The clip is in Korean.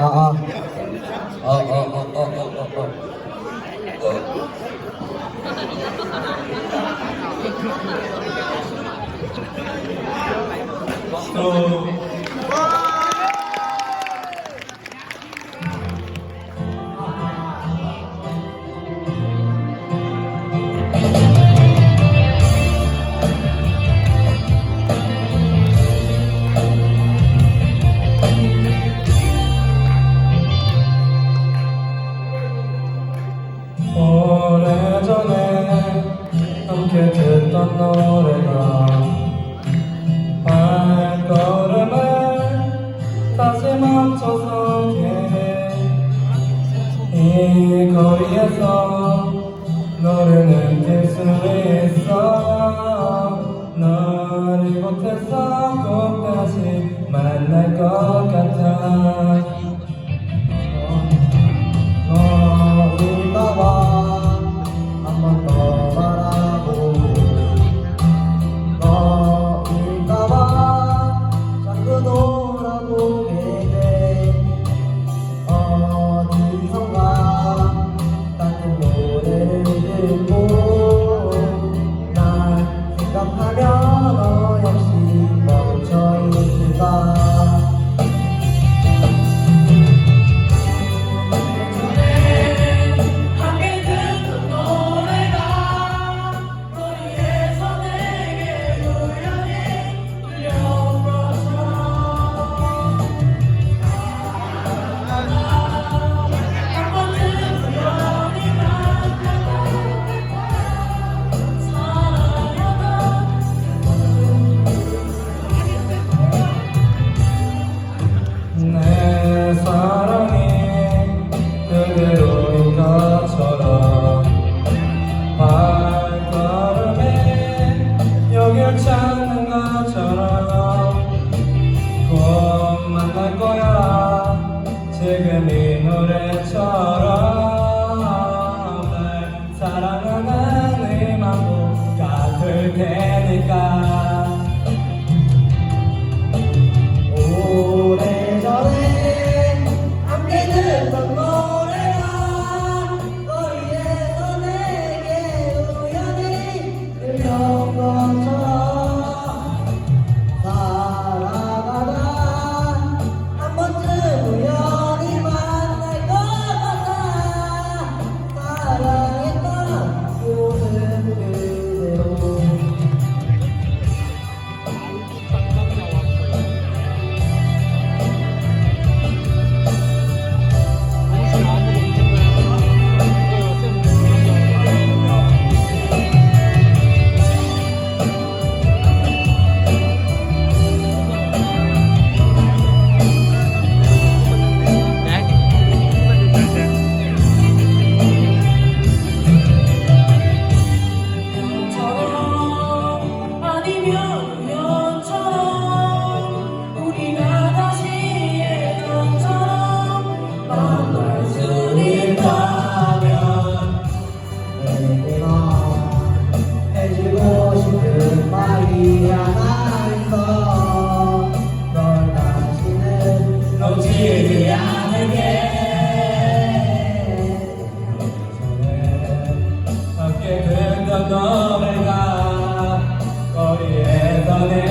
아, 아. 어, 어, 어, 어, 어, 어, 듣던 노래가 발걸음을 다시 멈춰서게 이 거리에서 너를 느낄 수 있어. 널 이곳에서 꼭 다시 만날 것 같아 แพ้ในกา 너를 가 거리에서 내